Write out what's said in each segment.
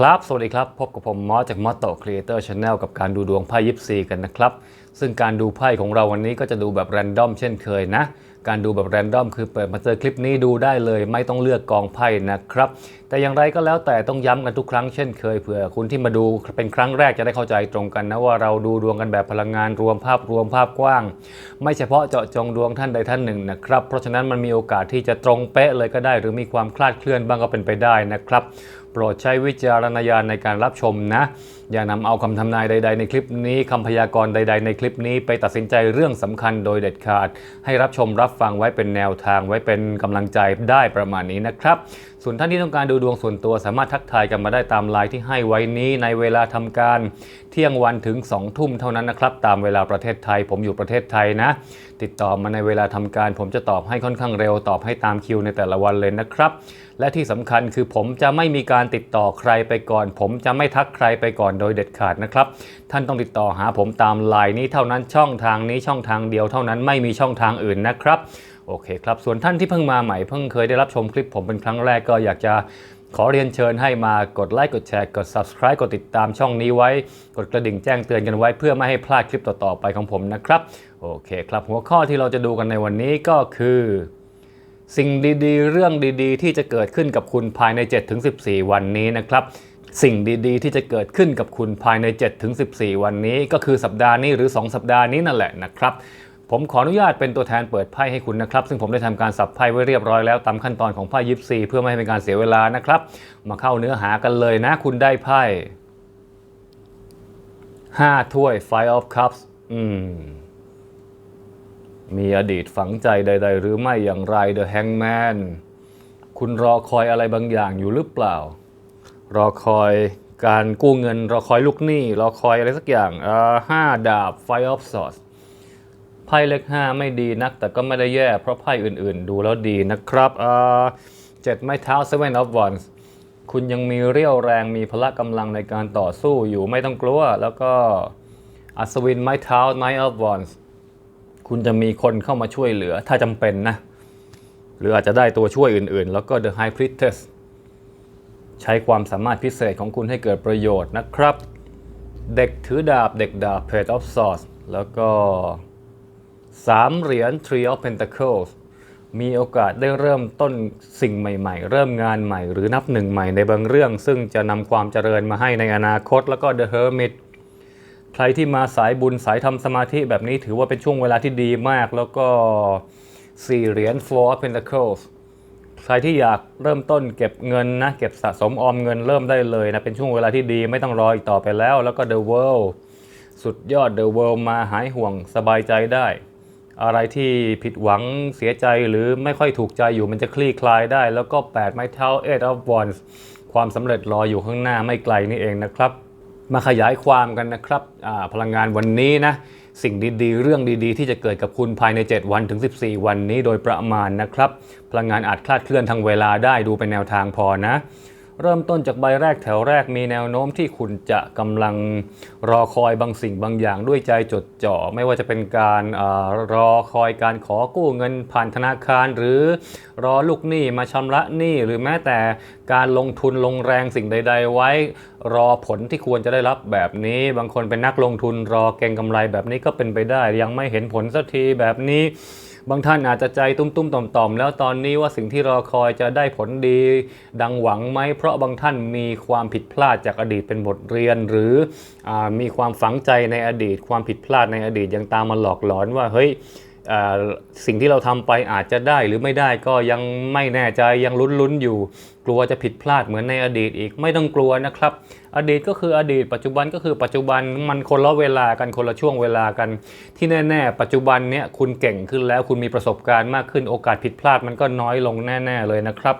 ครับ สวัสดีครับ พบกับผมมอสจากมอสโตครีเอเตอร์ชาแนลกับการดูดวงไพ่ยิปซีกันนะครับ ซึ่งการดูไพ่ของเราวันนี้ก็จะดูแบบแรนดอมเช่นเคยนะ การดูแบบแรนดอมคือเปิดมาเจอคลิปนี้ดูได้เลย ไม่ต้องเลือกกองไพ่นะครับ แต่อย่างไรก็แล้วแต่ต้องย้ำกันทุกครั้งเช่นเคยเผื่อคุณที่มาดูเป็นครั้งแรกจะได้เข้าใจตรงกันนะว่าเราดูดวงกันแบบพลังงานรวมภาพรวมภาพกว้าง ไม่เฉพาะเจาะจงดวงท่านใดท่านหนึ่งนะครับ เพราะฉะนั้นมันมีโอกาสที่จะตรงเป๊ะเลยก็ได้ หรือมีความคลาดเคลื่อนบ้างก็เป็นไปได้นะครับ โปรดใช้วิจารณญาณในการรับชมนะอย่านำเอาคำทำนายใด ๆ ในคลิปนี้คำพยากรณ์ใด ๆ ในคลิปนี้ไปตัดสินใจเรื่องสำคัญโดยเด็ดขาด ให้รับชมรับฟังไว้เป็นแนวทางไว้เป็นกำลังใจได้ประมาณนี้นะครับ ส่วนท่านที่ต้องการดูดวงส่วนตัวสามารถทักทายกันมาได้ตามไลน์ที่ให้ไว้นี้ในเวลาทำการเที่ยงวันถึง2ทุ่มเท่านั้นนะครับ ตามเวลาประเทศไทย ผมอยู่ประเทศไทยนะ ติดต่อมาในเวลาทำการ ผมจะตอบให้ค่อนข้างเร็วตอบให้ตามคิวในแต่ละวันเลยนะครับ และที่สำคัญคือผมจะไม่มีการติดต่อใครไปก่อน ผมจะไม่ทักใครไปก่อนโดยเด็ดขาดนะครับ ท่านต้องติดต่อหาผมตามไลน์นี้เท่านั้นช่องทางนี้ช่องทางเดียวเท่านั้นไม่มีช่องทางอื่นนะครับ โอเคครับส่วนท่านที่เพิ่งมาใหม่เพิ่งเคยได้รับชมคลิปผมเป็นครั้งแรกก็อยากจะขอเรียนเชิญให้มากดไลค์กดแชร์กด subscribe กดติดตามช่องนี้ไว้ กดกระดิ่งแจ้งเตือนกันไว้ เพื่อไม่ให้พลาดคลิปต่อๆไปของผมนะครับ โอเคครับหัวข้อที่เราจะดูกันในวันนี้ก็คือ สิ่งดีๆ เรื่องดีๆ ที่จะเกิดขึ้นกับคุณภายใน 7-14 วันนี้นะครับสิ่งดีๆ ที่จะเกิดขึ้นกับคุณภายใน 7-14 วันนี้ ก็คือสัปดาห์นี้หรือ 2 สัปดาห์นี้นั่นแหละนะครับ ผมขออนุญาตเป็นตัวแทนเปิดไพ่ให้คุณนะครับ ซึ่งผมได้ทำการสับไพ่ไว้เรียบร้อยแล้วตามขั้นตอนของไพ่ยิปซีเพื่อไม่ให้เป็นการเสียเวลานะครับ มาเข้าเนื้อหากันเลยนะ คุณได้ไพ่5ถ้วย Five of Cups อืม มีอดีตฝังใจใด ๆ หรือไม่อย่างไร The Hangman คุณรอคอยอะไรบางอย่างอยู่หรือเปล่า รอคอยการกู้เงิน รอคอยลูกหนี้ รอคอยอะไรสักอย่างอ่อห้าดาบ Five of Swords ไพ่เลขห้าไม่ดีนัก แต่ก็ไม่ได้แย่เพราะไพ่อื่นๆ ดูแล้วดีนะครับเอ่อเจ็ดไม้เท้า Seven of Wands คุณยังมีเรี่ยวแรงมีพละกำลังในการต่อสู้อยู่ไม่ต้องกลัว แล้วก็อัศวินไม้เท้า Knight of Wands คุณจะมีคนเข้ามาช่วยเหลือถ้าจำเป็นนะ หรืออาจจะได้ตัวช่วยอื่นๆ แล้วก็ The High Priestess ใช้ความสามารถพิเศษของคุณให้เกิดประโยชน์นะครับ เด็กถือดาบเด็กดาบ Page of Swords แล้วก็ 3เหรียญ Three of Pentacles มีโอกาสได้เริ่มต้นสิ่งใหม่ๆ เริ่มงานใหม่ หรือนับหนึ่งใหม่ในบางเรื่อง ซึ่งจะนำความเจริญมาให้ในอนาคต แล้วก็ The Hermit ใครที่มาสายบุญสายทำสมาธิแบบนี้ถือว่าเป็นช่วงเวลาที่ดีมาก แล้วก็สี่เหรียญ Four of Pentacles ใครที่อยากเริ่มต้นเก็บเงินนะ เก็บสะสมออมเงินเริ่มได้เลยนะ เป็นช่วงเวลาที่ดีไม่ต้องรออีกต่อไปแล้ว แล้วก็ The World สุดยอด The World มาหายห่วงสบายใจได้ อะไรที่ผิดหวังเสียใจหรือไม่ค่อยถูกใจอยู่มันจะคลี่คลายได้ แล้วก็ 8 ไม้เท้า Eight of Wands ความสำเร็จรออยู่ข้างหน้าไม่ไกลนี่เองนะครับ มาขยายความกันนะครับพลังงานวันนี้นะสิ่งดีๆ เรื่องดีๆ ที่จะเกิดกับคุณภายใน 7 วันถึง 14 วันนี้โดยประมาณนะครับ พลังงานอาจคลาดเคลื่อนทางเวลาได้ดูเป็นแนวทางพอนะ เริ่มต้นจากใบแรกแถวแรกมีแนวโน้มที่คุณจะกำลังรอคอยบางสิ่งบางอย่างด้วยใจจดจ่อ ไม่ว่าจะเป็นการอารอคอยการขอกู้เงินผ่านธนาคาร หรือรอลูกหนี้มาชำระหนี้หรือแม้แต่การลงทุนลงแรงสิ่งใด ๆ ไว้ รอผลที่ควรจะได้รับแบบนี้ บางคนเป็นนักลงทุนรอเก็งกำไรแบบนี้ก็เป็นไปได้ ยังไม่เห็นผลสักทีแบบนี้ บางท่านอาจจะใจตุ้มๆต่อมๆ แล้วตอนนี้ว่าสิ่งที่รอคอยจะได้ผลดี ดังหวังไหมเพราะบางท่านมีความผิดพลาดจากอดีตเป็นบทเรียน หรืออมีความฝังใจในอดีต ความผิดพลาดในอดีตยังตามมาหลอกหลอนว่าเฮ้ยสิ่งที่เราทำไปอาจจะได้หรือไม่ได้ก็ยังไม่แน่ใจยังลุ้นๆอยู่ กลัวจะผิดพลาดเหมือนในอดีตอีกไม่ต้องกลัวนะครับ อดีตก็คืออดีต ปัจจุบันก็คือปัจจุบันมันคนละเวลากันคนละช่วงเวลากัน ที่แน่ ๆ ปัจจุบันเนี้ยคุณเก่งขึ้นแล้วคุณมีประสบการณ์มากขึ้น โอกาสผิดพลาดมันก็น้อยลงแน่ ๆ เลยนะครับ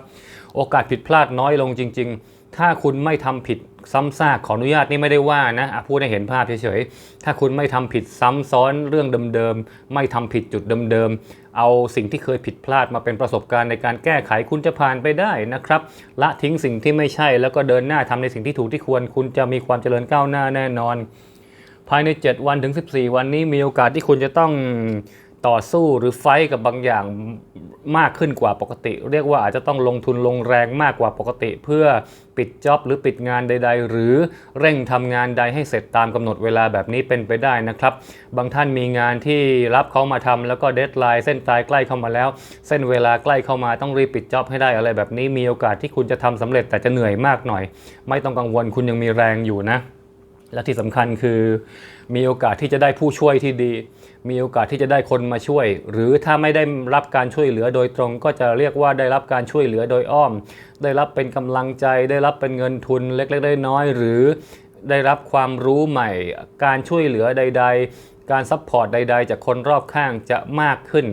โอกาสผิดพลาดน้อยลงจริง ๆ ถ้าคุณไม่ทำผิดซ้ำซากขออนุญาตนี่ไม่ได้ว่านะพูดให้เห็นภาพเฉยๆ ถ้าคุณไม่ทำผิดซ้ำซ้อนเรื่องเดิมๆ ไม่ทำผิดจุดเดิมๆ เอาสิ่งที่เคยผิดพลาดมาเป็นประสบการณ์ในการแก้ไขคุณจะผ่านไปได้นะครับ ละทิ้งสิ่งที่ไม่ใช่แล้วก็เดินหน้าทำในสิ่งที่ถูกที่ควร คุณจะมีความเจริญก้าวหน้าแน่นอน ภายใน 7 วันถึง 14 วันนี้มีโอกาสที่คุณจะต้อง ต่อสู้หรือไฟกับบางอย่างมากขึ้นกว่าปกติ เรียกว่าอาจจะต้องลงทุนลงแรงมากกว่าปกติ เพื่อปิดจ็อบหรือปิดงานใด ๆ หรือเร่งทำงานใดให้เสร็จตามกำหนดเวลาแบบนี้เป็นไปได้นะครับ บางท่านมีงานที่รับเขามาทำแล้วก็เดทไลน์เส้นตายใกล้เข้ามาแล้ว เส้นเวลาใกล้เข้ามาต้องรีบปิดจ็อบให้ได้อะไรแบบนี้มีโอกาสที่คุณจะทำสำเร็จแต่จะเหนื่อยมากหน่อย ไม่ต้องกังวลคุณยังมีแรงอยู่นะ และที่สำคัญคือมีโอกาสที่จะได้ผู้ช่วยที่ดี มีโอกาสที่จะได้คนมาช่วย หรือถ้าไม่ได้รับการช่วยเหลือโดยตรง ก็จะเรียกว่าได้รับการช่วยเหลือโดยอ้อม ได้รับเป็นกำลังใจ ได้รับเป็นเงินทุนเล็กๆน้อยๆหรือได้รับความรู้ใหม่ การช่วยเหลือใด ๆ การซัพพอร์ตใด ๆ จากคนรอบข้างจะมากขึ้น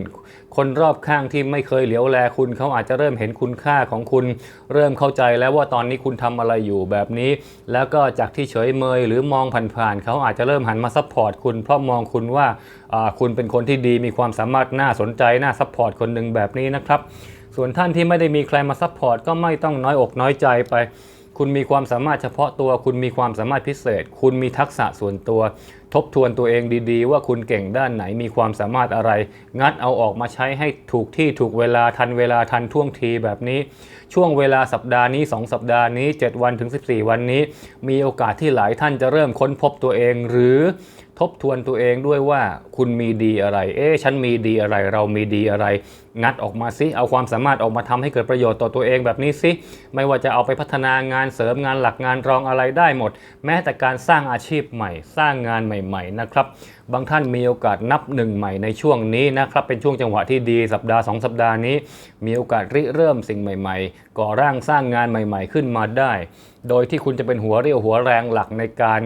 คนรอบข้างที่ไม่เคยเหลียวแลคุณเขาอาจจะเริ่มเห็นคุณค่าของคุณ เริ่มเข้าใจแล้วว่าตอนนี้คุณทำอะไรอยู่แบบนี้ แล้วก็จากที่เฉยเมยหรือมองผ่านๆเขาอาจจะเริ่มหันมาซัพพอร์ตคุณเพราะมองคุณว่าอ่าคุณเป็นคนที่ดีมีความสามารถน่าสนใจน่าซัพพอร์ตคนหนึ่งแบบนี้นะครับ ส่วนท่านที่ไม่ได้มีใครมาซัพพอร์ตก็ไม่ต้องน้อยอกน้อยใจไปคุณมีความสามารถเฉพาะตัว คุณมีความสามารถพิเศษ คุณมีทักษะส่วนตัว ทบทวนตัวเองดีๆ ว่าคุณเก่งด้านไหนมีความสามารถอะไร งัดเอาออกมาใช้ให้ถูกที่ถูกเวลาทันเวลาทันท่วงทีแบบนี้ ช่วงเวลาสัปดาห์นี้ 2 สัปดาห์นี้ 7 วันถึง 14 วันนี้ มีโอกาสที่หลายท่านจะเริ่มค้นพบตัวเอง หรือทบทวนตัวเองด้วยว่าคุณมีดีอะไร เอ๊ะฉันมีดีอะไร เรามีดีอะไร งัดออกมาสิเอาความสามารถออกมาทำให้เกิดประโยชน์ต่อตัวเองแบบนี้สิไม่ว่าจะเอาไปพัฒนางานเสริมงานหลักงานรองอะไรได้หมด แม้แต่การสร้างอาชีพใหม่ สร้างงานใหม่ๆนะครับ บางท่านมีโอกาสนับหนึ่งใหม่ในช่วงนี้นะครับ เป็นช่วงจังหวะที่ดีสัปดาห์2สัปดาห์นี้ มีโอกาสริเริ่มสิ่งใหม่ ๆ ก่อร่างสร้างงานใหม่ ๆ ขึ้นมาได้ โดยที่คุณจะเป็นหัวเรี่ยวหัวแรงหลักในการ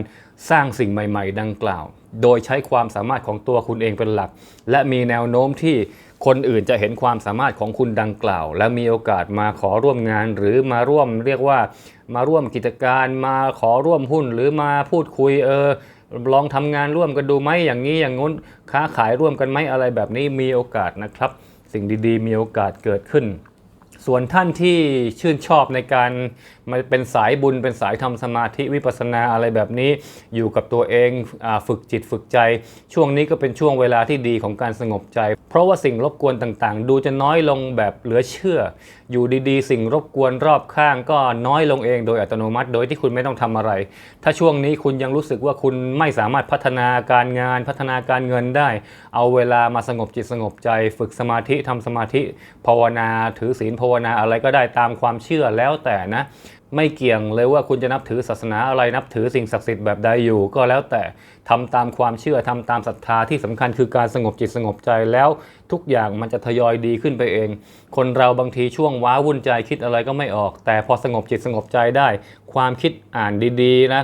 สร้างสิ่งใหม่ ๆ ดังกล่าว โดยใช้ความสามารถของตัวคุณเองเป็นหลัก และมีแนวโน้มที่ คนอื่นจะเห็นความสามารถของคุณดังกล่าว และมีโอกาสมาขอร่วมงาน หรือมาร่วมเรียกว่ามาร่วมกิจการมาขอร่วมหุ้นหรือมาพูดคุยเออลองทำงานร่วมกันดูไหมอย่างนี้อย่างงู้นค้าขายร่วมกันไหมอะไรแบบนี้มีโอกาสนะครับ สิ่งดีๆ มีโอกาสเกิดขึ้น ส่วนท่านที่ชื่นชอบในการมาเป็นสายบุญเป็นสายทำสมาธิวิปัสสนาอะไรแบบนี้ อยู่กับตัวเองอฝึกจิตฝึกใจ ช่วงนี้ก็เป็นช่วงเวลาที่ดีของการสงบใจ เพราะว่าสิ่งรบกวนต่างๆ ดูจะน้อยลงแบบเหลือเชื่อ อยู่ดีๆ สิ่งรบกวนรอบข้างก็น้อยลงเองโดยอัตโนมัติ โดยที่คุณไม่ต้องทำอะไร ถ้าช่วงนี้คุณยังรู้สึกว่าคุณไม่สามารถพัฒนาการงานพัฒนาการเงินได้ เอาเวลามาสงบจิตสงบใจ ฝึกสมาธิทำสมาธิภาวนาถือศีลภาวนาอะไรก็ได้ตามความเชื่อแล้วแต่นะ ไม่เกี่ยงเลยว่าคุณจะนับถือศาสนาอะไรนับถือสิ่งศักดิ์สิทธิ์แบบใดอยู่ ก็แล้วแต่ทำตามความเชื่อทำตามศรัทธาที่สำคัญคือการสงบจิตสงบใจแล้วทุกอย่างมันจะทยอยดีขึ้นไปเอง คนเราบางทีช่วงว้าวุ่นใจคิดอะไรก็ไม่ออก แต่พอสงบจิตสงบใจได้ ความคิดอ่านดีๆนะ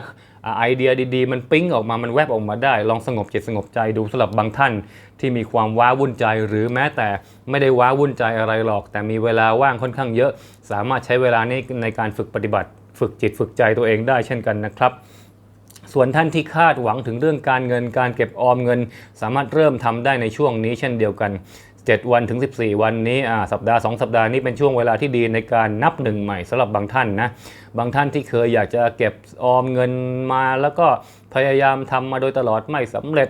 ไอเดียดีๆ มันปิ๊งออกมา มันแวบออกมาได้ ลองสงบจิตสงบใจดูสำหรับบางท่านที่มีความว้าวุ่นใจ หรือแม้แต่ไม่ได้ว้าวุ่นใจอะไรหรอก แต่มีเวลาว่างค่อนข้างเยอะ สามารถใช้เวลานี้ในการฝึกปฏิบัติ ฝึกจิตฝึกใจตัวเองได้เช่นกันนะครับส่วนท่านที่คาดหวังถึงเรื่องการเงินการเก็บออมเงิน สามารถเริ่มทำได้ในช่วงนี้เช่นเดียวกัน 7 วันถึง 14 วันนี้อ่าสัปดาห์ 2 สัปดาห์นี้เป็นช่วงเวลาที่ดีในการนับหนึ่งใหม่สำหรับบางท่านนะ บางท่านที่เคยอยากจะเก็บออมเงินมาแล้วก็ พยายามทำมาโดยตลอดไม่สำเร็จ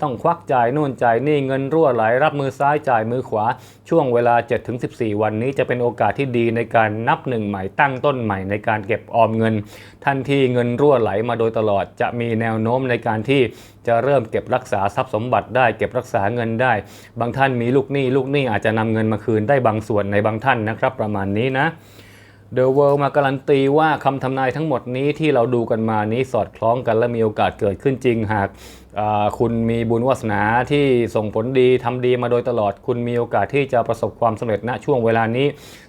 ต้องควักจ่ายนู่นจ่ายนี่เงินรั่วไหลรับมือซ้ายจ่ายมือขวา ช่วงเวลา 7-14 วันนี้จะเป็นโอกาสที่ดีในการนับหนึ่งใหม่ตั้งต้นใหม่ในการเก็บออมเงินท่านทีเงินรั่วไหลมาโดยตลอด จะมีแนวโน้มในการที่จะเริ่มเก็บรักษาทรัพย์สมบัติได้ เก็บรักษาเงินได้ บางท่านมีลูกหนี้ลูกหนี้อาจจะนำเงินมาคืนได้บางส่วนในบางท่านนะครับ ประมาณนี้นะ The World มาการันตีว่าคำทำนายทั้งหมดนี้ที่เราดูกันมานี้สอดคล้องกันและมีโอกาสเกิดขึ้นจริงหาก คุณมีบุญวาสนาที่ส่งผลดีทำดีมาโดยตลอด คุณมีโอกาสที่จะประสบความสำเร็จณช่วงเวลานี้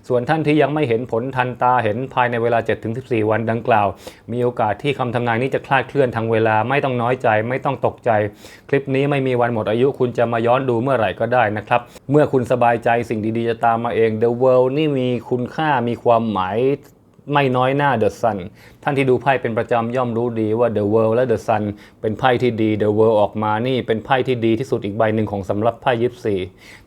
ส่วนท่านที่ยังไม่เห็นผลทันตาเห็นภายในเวลา 7-14 วันดังกล่าว มีโอกาสที่คำทำนายนี้จะคลาดเคลื่อนทางเวลาไม่ต้องน้อยใจ ไม่ต้องตกใจ คลิปนี้ไม่มีวันหมดอายุคุณจะมาย้อนดูเมื่อไหร่ก็ได้นะครับ เมื่อคุณสบายใจสิ่งดีๆจะตามมาเอง The World นี่มีคุณค่ามีความหมาย ไม่น้อยหน้า The Sun ท่านที่ดูไพ่เป็นประจำย่อมรู้ดีว่า The World และ The Sun เป็นไพ่ที่ดี The World ออกมานี่เป็นไพ่ที่ดีที่สุดอีกใบหนึ่งของสำหรับไพ่ยิปซี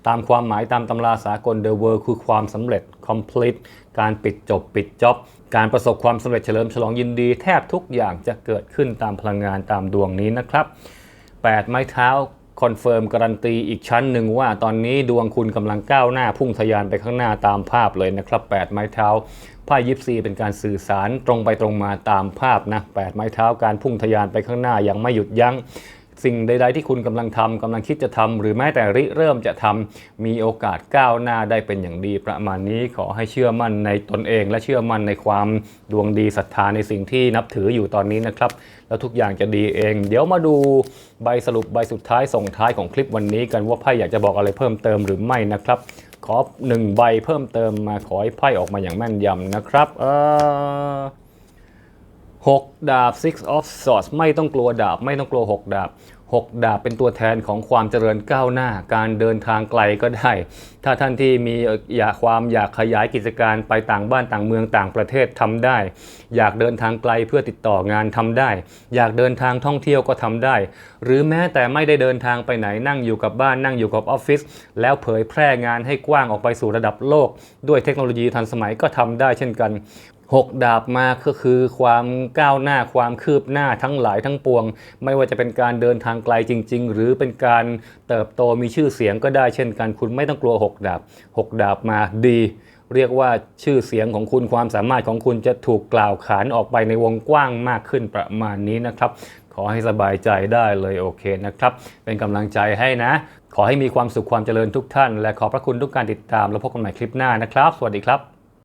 ตามความหมายตามตำราสากล The World คือความสำเร็จ complete การปิดจบปิดจ็อบการประสบความสำเร็จเฉลิมฉลองยินดี แทบทุกอย่างจะเกิดขึ้นตามพลังงานตามดวงนี้นะครับ 8 ไม้เท้าคอนเฟิร์มการันตีอีกชั้นหนึ่งว่าตอนนี้ดวงคุณกำลังก้าวหน้าพุ่งทะยานไปข้างหน้าตามภาพเลยนะครับ 8 ไม้เท้า ไพ่ยิปซีเป็นการสื่อสารตรงไปตรงมาตามภาพนะ8ไม้เท้าการพุ่งทะยานไปข้างหน้าอยังไม่หยุดยัง้งสิ่งใด ๆ ที่คุณกำลังทำกำลังคิดจะทำหรือแม้แต่ริเริ่มจะทำมีโอกาสก้าวหน้าได้เป็นอย่างดีประมาณนี้ขอให้เชื่อมั่นในตนเอง และเชื่อมั่นในความดวงดีศรัทธาในสิ่งที่นับถืออยู่ตอนนี้นะครับ แล้วทุกอย่างจะดีเอง เดี๋ยวมาดูใบสรุปใบสุดท้ายส่งท้ายของคลิปวันนี้กันว่าไพ่อยากจะบอกอะไรเพิ่มเติมหรือไม่นะครับ ขอหนึ่งใบเพิ่มเติมมาขอให้ไพ่ออกมาอย่างแม่นยำนะครับเออหกดาบ six of swords ไม่ต้องกลัวดาบ ไม่ต้องกลัวหกดาบ หกดาบเป็นตัวแทนของความเจริญก้าวหน้า การเดินทางไกลก็ได้ ถ้าท่านที่มีอยากความอยากขยายกิจการไปต่างบ้านต่างเมืองต่างประเทศทำได้ อยากเดินทางไกลเพื่อติดต่องานทำได้ อยากเดินทางท่องเที่ยวก็ทำได้ หรือแม้แต่ไม่ได้เดินทางไปไหนนั่งอยู่กับบ้านนั่งอยู่กับออฟฟิศแล้วเผยแพร่งานให้กว้างออกไปสู่ระดับโลก ด้วยเทคโนโลยีทันสมัยก็ทำได้เช่นกัน หกดาบมาก็คือความก้าวหน้าความคืบหน้าทั้งหลายทั้งปวง ไม่ว่าจะเป็นการเดินทางไกลจริง ๆ หรือเป็นการเติบโตมีชื่อเสียงก็ได้เช่นกันคุณไม่ต้องกลัวหกดาบหกดาบมาดี เรียกว่าชื่อเสียงของคุณความสามารถของคุณจะถูกกล่าวขานออกไปในวงกว้างมากขึ้นประมาณนี้นะครับขอให้สบายใจได้เลยโอเคนะครับ เป็นกำลังใจให้นะ ขอให้มีความสุขความเจริญทุกท่าน และขอบพระคุณทุกการติดตามแล้วพบกันใหม่คลิปหน้านะครับ สวัสดีครับ